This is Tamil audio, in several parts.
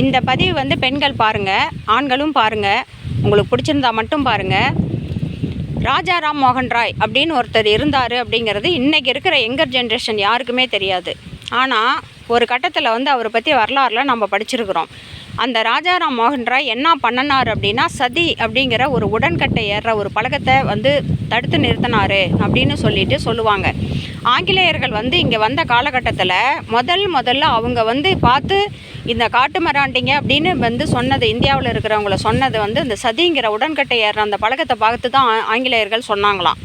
இந்த பதிவு வந்து பெண்கள் பாருங்கள் ஆண்களும் பாருங்கள் உங்களுக்கு பிடிச்சிருந்தா மட்டும் பாருங்கள் ராஜாராம் மோகன் ராய் அப்படின்னு ஒருத்தர் இருந்தார் அப்படிங்கிறது இன்றைக்கி இருக்கிற எங்கர் ஜென்ரேஷன் யாருக்குமே தெரியாது. ஆனால் ஒரு கட்டத்தில் வந்து அவரை பற்றி வரலாறுல நம்ம படிச்சிருக்கிறோம். அந்த ராஜாராம் மோகன் ராய் என்ன பண்ணனார் அப்படின்னா சதி அப்படிங்கிற ஒரு உடன்கட்டை ஏறுற ஒரு பழக்கத்தை வந்து தடுத்து நிறுத்தினாரு அப்படின்னு சொல்லிட்டு சொல்லுவாங்க. ஆங்கிலேயர்கள் வந்து இங்கே வந்த காலகட்டத்தில் முதல் முதல்ல அவங்க வந்து பார்த்து இந்த காட்டு மராண்டிங்க அப்படின்னு வந்து சொன்னது இந்தியாவில் இருக்கிறவங்கள சொன்னது வந்து இந்த சதிங்கிற உடன்கட்டை ஏற அந்த பழக்கத்தை பார்த்து தான் ஆங்கிலேயர்கள் சொன்னாங்களாம்.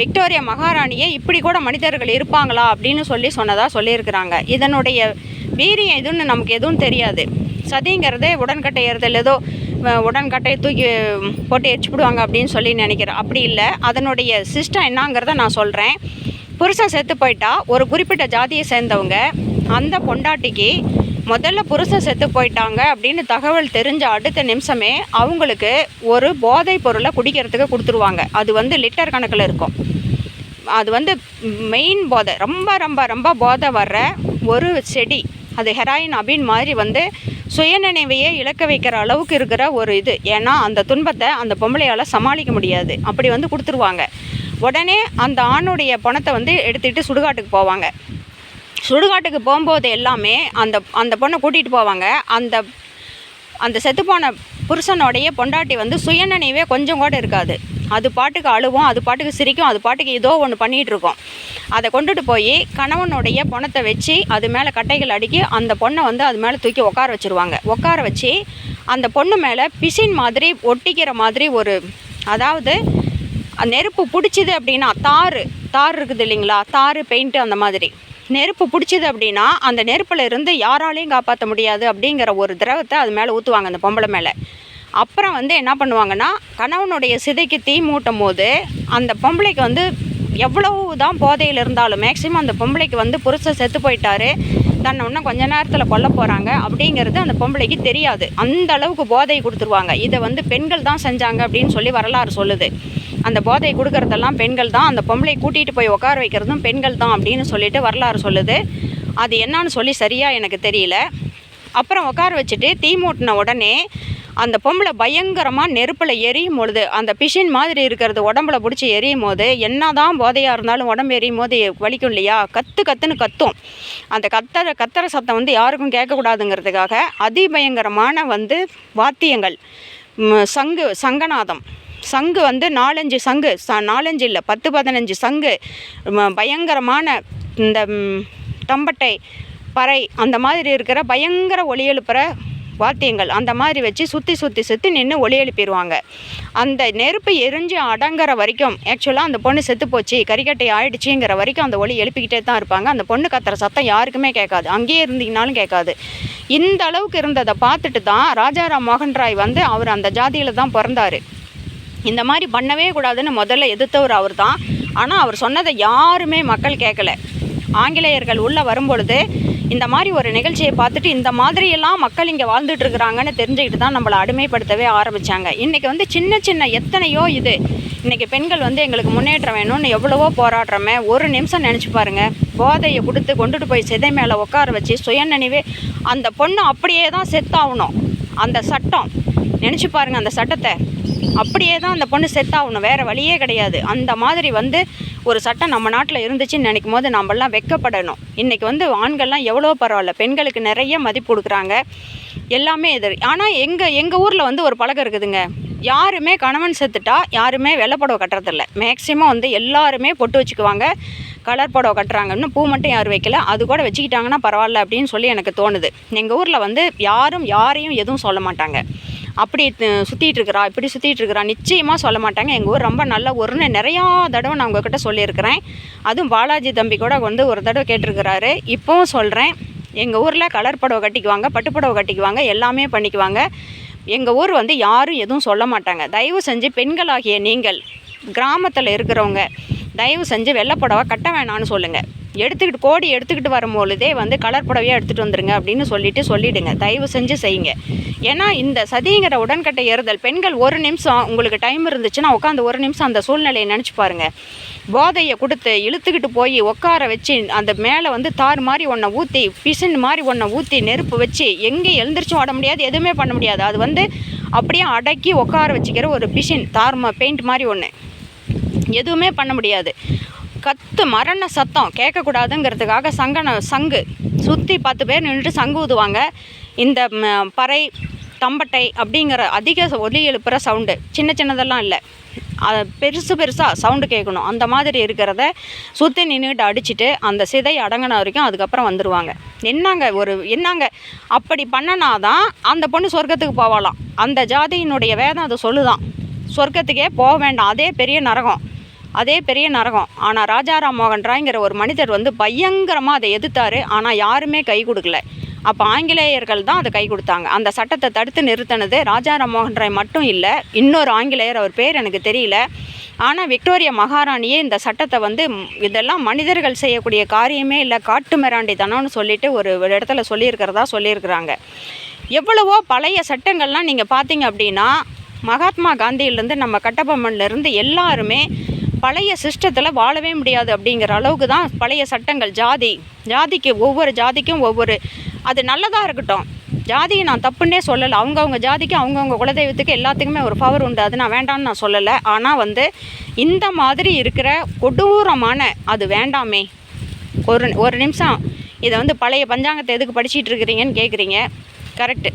விக்டோரியா மகாராணியே இப்படி கூட மனிதர்கள் இருப்பாங்களா அப்படின்னு சொல்லி சொன்னதாக சொல்லியிருக்கிறாங்க. இதனுடைய வீரியம் எதுன்னு நமக்கு எதுவும் தெரியாது. சதிங்கிறதே உடன்கட்டை ஏறுதல் ஏதோ உடன்கட்டையை தூக்கி போட்டு எரிச்சுப்பிடுவாங்க அப்படின்னு சொல்லி நினைக்கிறேன். அப்படி இல்லை. அதனுடைய சிஸ்டம் என்னங்கிறத நான் சொல்கிறேன் புருஷன் செத்து போயிட்டா ஒரு குறிப்பிட்ட ஜாதியை சேர்ந்தவங்க அந்த பொண்டாட்டிக்கு முதல்ல புருஷன் செத்து போயிட்டாங்க அப்படின்னு தகவல் தெரிஞ்ச அடுத்த நிமிஷமே அவங்களுக்கு ஒரு போதைப் பொருளை குடிக்கிறதுக்கு கொடுத்துருவாங்க. அது வந்து லிட்டர் கணக்கில் இருக்கும். அது வந்து மெயின் போதை ரொம்ப ரொம்ப ரொம்ப போதை வர்ற ஒரு செடி. அது ஹெராயின் அபின் மாதிரி வந்து சுயநினைவையே இழக்க வைக்கிற அளவுக்கு இருக்கிற ஒரு இது. ஏன்னா அந்த துன்பத்தை அந்த பொம்பளையால் சமாளிக்க முடியாது. அப்படி வந்து கொடுத்துருவாங்க. உடனே அந்த ஆணுடைய பணத்தை வந்து எடுத்துகிட்டு சுடுகாட்டுக்கு போவாங்க. சுடுகாட்டுக்கு போகும்போது எல்லாமே அந்த அந்த பொண்ணை கூட்டிகிட்டு போவாங்க. அந்த அந்த செத்துப்போன புருஷனுடைய பொண்டாட்டி வந்து சுயநினைவே கொஞ்சம் கூட இருக்காது. அது பாட்டுக்கு அழுவும் அது பாட்டுக்கு சிரிக்கும் அது பாட்டுக்கு ஏதோ ஒன்று பண்ணிகிட்டு இருக்கோம். அதை கொண்டுட்டு போய் கணவனுடைய பணத்தை வச்சு அது மேலே கட்டைகள் அடுக்கி அந்த பொண்ணை வந்து அது மேலே தூக்கி உட்கார வச்சுருவாங்க. உட்கார வச்சு அந்த பொண்ணு மேலே பிசின் மாதிரி ஒட்டிக்கிற மாதிரி ஒரு அதாவது நெருப்பு பிடிச்சிது அப்படின்னா தார் தார் இருக்குது இல்லைங்களா? தார் பெயிண்ட்டு அந்த மாதிரி. நெருப்பு பிடிச்சிது அப்படின்னா அந்த நெருப்பில் இருந்து யாராலையும் காப்பாற்ற முடியாது அப்படிங்கிற ஒரு திரவத்தை அது மேலே ஊற்றுவாங்க அந்த பொம்பளை மேலே. அப்புறம் வந்து என்ன பண்ணுவாங்கன்னா கணவனுடைய சிதைக்கு தீ மூட்டும் போது அந்த பொம்பளைக்கு வந்து எவ்வளவு தான் போதையில் இருந்தாலும் மேக்ஸிமம் அந்த பொம்பளைக்கு வந்து புருஷன் செத்து போயிட்டாரு தன்னை இன்னும் கொஞ்ச நேரத்தில் கொல்ல போகிறாங்க அப்படிங்கிறது அந்த பொம்பளைக்கு தெரியாது. அந்த அளவுக்கு போதை கொடுத்துருவாங்க. இதை வந்து பெண்கள் தான் செஞ்சாங்க அப்படின்னு சொல்லி வரலாறு சொல்லுது. அந்த போதை கொடுக்கறதெல்லாம் பெண்கள் தான். அந்த பொம்பளை கூட்டிகிட்டு போய் உட்கார வைக்கிறதும் பெண்கள் தான் அப்படின்னு சொல்லிட்டு வரலாறு சொல்லுது. அது என்னான்னு சொல்லி சரியாக எனக்கு தெரியல. அப்புறம் உட்கார வச்சுட்டு தீ மூட்டின உடனே அந்த பொம்பளை பயங்கரமாக நெருப்பில் எரியும் பொழுது அந்த பிஷின் மாதிரி இருக்கிறது உடம்புல பிடிச்சி எரியும் போது என்ன தான் போதையாக இருந்தாலும் உடம்பு எரியும் போது வலிக்கும் இல்லையா? கத்து கத்துன்னு கத்தும். அந்த கத்தற கத்தர சத்தம் வந்து யாருக்கும் கேட்கக்கூடாதுங்கிறதுக்காக அதிபயங்கரமான வந்து வாத்தியங்கள் சங்கு சங்கநாதம். சங்கு வந்து நாலஞ்சு சங்கு ச நாலஞ்சு இல்லை பத்து பதினஞ்சு சங்கு பயங்கரமான இந்த தம்பட்டை பறை அந்த மாதிரி இருக்கிற பயங்கர ஒலி எழுப்புற வாத்தியங்கள் அந்த மாதிரி வச்சு சுற்றி சுற்றி சுற்றி நின்று ஒலி எழுப்பிடுவாங்க அந்த நெருப்பு எரிஞ்சு அடங்குற வரைக்கும் ஆக்சுவலாக அந்த பொண்ணு செத்து போச்சு கறிக்கட்டை ஆயிடுச்சுங்கிற வரைக்கும் அந்த ஒலி எழுப்பிக்கிட்டே தான் இருப்பாங்க. அந்த பொண்ணு கத்துற சத்தம் யாருக்குமே கேட்காது அங்கேயே இருந்தீங்கனாலும் கேட்காது. இந்த அளவுக்கு இருந்ததை பார்த்துட்டு தான் ராஜாராம் மோகன் ராய் வந்து அவர் அந்த ஜாதியில் தான் பிறந்தாரு. இந்த மாதிரி பண்ணவே கூடாதுன்னு முதல்ல எதிர்த்தவர் அவர் தான் ஆனால் அவர் சொன்னதை யாருமே மக்கள் கேட்கல ஆங்கிலேயர்கள் உள்ளே வரும்பொழுது இந்த மாதிரி ஒரு நிகழ்ச்சியை பார்த்துட்டு இந்த மாதிரியெல்லாம் மக்கள் இங்கே வாழ்ந்துட்டு இருக்கிறாங்கன்னு தெரிஞ்சுக்கிட்டு தான் நம்மளை அடிமைப்படுத்தவே ஆரம்பித்தாங்க இன்றைக்கி வந்து சின்ன சின்ன எத்தனையோ இது. இன்றைக்கி பெண்கள் வந்து எங்களுக்கு முன்னேற்றம் வேணும்னு எவ்வளவோ போராடுறோமே. ஒரு நிமிஷம் நினச்சி பாருங்கள் போதையை கொடுத்து கொண்டுட்டு போய் சிதை மேலே உட்கார வச்சு சுயநினைவே அந்த பொண்ணு அப்படியே தான் செத்தாகணும். அந்த சட்டம். நினச்சி பாருங்க அந்த சட்டத்தை. அப்படியே தான் அந்த பொண்ணு செத்தாகணும் வேறு வழியே கிடையாது. அந்த மாதிரி வந்து ஒரு சட்டம் நம்ம நாட்டில் இருந்துச்சுன்னு நினைக்கும் போது நம்மளாம் வெக்கப்படணும். இன்றைக்கி வந்து ஆண்கள்லாம் எவ்வளோ பரவாயில்ல. பெண்களுக்கு நிறைய மதிப்பு கொடுக்குறாங்க. எல்லாமே இது. ஆனால் எங்கள் எங்கள் ஊரில் வந்து ஒரு பழக்கம் இருக்குதுங்க. யாருமே கணவன் செத்துட்டா யாருமே வெள்ளை கட்டுறதில்ல. மேக்ஸிமம் வந்து எல்லாருமே பொட்டு வச்சுக்குவாங்க. கலர் புடவை கட்டுறாங்க. இன்னும் பூ மட்டும் யாரும் வைக்கல. அது கூட வச்சுக்கிட்டாங்கன்னா பரவாயில்ல அப்படின்னு சொல்லி எனக்கு தோணுது. எங்கள் ஊரில் வந்து யாரும் யாரையும் எதுவும் சொல்ல மாட்டாங்க. அப்படி சுற்றிட்டு இருக்கிறா இப்படி சுற்றிட்டு இருக்கிறா நிச்சயமாக சொல்ல மாட்டாங்க. எங்கள் ஊர் ரொம்ப நல்ல ஊர்னு நிறையா தடவை நான் உங்ககிட்ட சொல்லியிருக்கிறேன். அதுவும் பாலாஜி தம்பி கூட வந்து ஒரு தடவை கேட்டிருக்கிறாரு. இப்போவும் சொல்கிறேன் எங்கள் ஊரில் கலர் புடவை கட்டிக்குவாங்க பட்டு புடவை கட்டிக்குவாங்க எல்லாமே பண்ணிக்குவாங்க. எங்கள் ஊர் வந்து யாரும் எதுவும் சொல்ல மாட்டாங்க. தயவு செஞ்சு பெண்களாகிய நீங்கள் கிராமத்தில் இருக்கிறவங்க தயவு செஞ்சு வெள்ளை புடவை கட்ட வேணான்னு சொல்லுங்கள் எடுத்துக்கிட்டு கோடி எடுத்துக்கிட்டு வரும்பொழுதே வந்து கலர் புடவையாக எடுத்துகிட்டு வந்துருங்க அப்படின்னு சொல்லிட்டு சொல்லிவிடுங்க தயவு செஞ்சு செய்யுங்க. ஏன்னா இந்த சதிங்கிற உடன்கட்டை ஏறுதல் பெண்கள் ஒரு நிமிஷம் உங்களுக்கு டைம் இருந்துச்சுன்னா உட்காந்து ஒரு நிமிஷம் அந்த சூழ்நிலையை நினச்சி பாருங்கள் போதையை கொடுத்து இழுத்துக்கிட்டு போய் உட்கார வச்சு அந்த மேலே வந்து தார் மாதிரி ஒன்றை ஊற்றி பிசின் மாதிரி ஒன்றை ஊற்றி நெருப்பு வச்சு எங்கேயும் எழுந்திரிச்சும் ஓட முடியாது எதுவுமே பண்ண முடியாது. அது வந்து அப்படியே அடக்கி உட்கார வச்சுக்கிற ஒரு பிசின் தார் பெயிண்ட் மாதிரி ஒன்று எதுவுமே பண்ண முடியாது. கத்து மரண சத்தம். கேட்கக்கூடாதுங்கிறதுக்காக சங்கன சங்கு. சுற்றி பத்து பேர் நின்றுட்டு சங்கு ஊதுவாங்க. இந்த பறை தம்பட்டை அப்படிங்கிற அதிக ஒலி எழுப்புகிற சவுண்டு. சின்ன சின்னதெல்லாம் இல்லை. அது பெருசு பெருசாக சவுண்டு கேட்கணும். அந்த மாதிரி இருக்கிறத சுற்றி நின்றுட்டு அடிச்சுட்டு அந்த சிதை அடங்கின வரைக்கும் அதுக்கப்புறம் வந்துடுவாங்க என்னங்க ஒரு என்னங்க? அப்படி பண்ணனாதான் அந்த பொண்ணு சொர்க்கத்துக்கு போகலாம் அந்த ஜாதியினுடைய வேதம் அதை சொல்லுதான். சொர்க்கத்துக்கே போக வேண்டாம். அதே பெரிய நரகம். அதே பெரிய நரகம். ஆனால் ராஜாராம் மோகன் ராய்ங்கிற ஒரு மனிதர் வந்து பயங்கரமாக அதை எதிர்த்தாரு. ஆனால் யாருமே கை கொடுக்கல. அப்போ ஆங்கிலேயர்கள் தான் அதை கை கொடுத்தாங்க. அந்த சட்டத்தை தடுத்து நிறுத்தினது ராஜாராம் மோகன் ராய் மட்டும் இல்லை இன்னொரு ஆங்கிலேயர் அவர் பேர் எனக்கு தெரியல. ஆனால் விக்டோரியா மகாராணியே இந்த சட்டத்தை வந்து இதெல்லாம் மனிதர்கள் செய்யக்கூடிய காரியமே இல்லை காட்டு மிராண்டித்தனம்னு சொல்லிட்டு ஒரு ஒரு இடத்துல சொல்லியிருக்கிறதா சொல்லியிருக்கிறாங்க. எவ்வளவோ பழைய சட்டங்கள்லாம் நீங்கள் பார்த்தீங்க அப்படின்னா மகாத்மா காந்தியிலேருந்து நம்ம கட்டபொம்மன்லேருந்து எல்லாருமே பழைய சிஸ்டத்தில் வாழவே முடியாது அப்படிங்கிற அளவுக்கு தான் பழைய சட்டங்கள். ஜாதி ஜாதிக்கு ஒவ்வொரு ஜாதிக்கும் ஒவ்வொரு. அது நல்லதாக இருக்கட்டும். ஜாதியை நான் தப்புன்னே சொல்லலை. அவங்கவுங்க ஜாதிக்கு அவங்கவுங்க குலதெய்வத்துக்கு எல்லாத்துக்குமே ஒரு பவர் உண்டு. அது நான் வேண்டாம்னு நான் சொல்லலை. ஆனால் வந்து இந்த மாதிரி இருக்கிற கொடூரமான அது வேண்டாமே. ஒரு ஒரு நிமிஷம். இதை வந்து பழைய பஞ்சாங்கத்தை எதுக்கு படிச்சிட்டு இருக்கிறீங்கன்னு கேட்குறீங்க கரெக்டு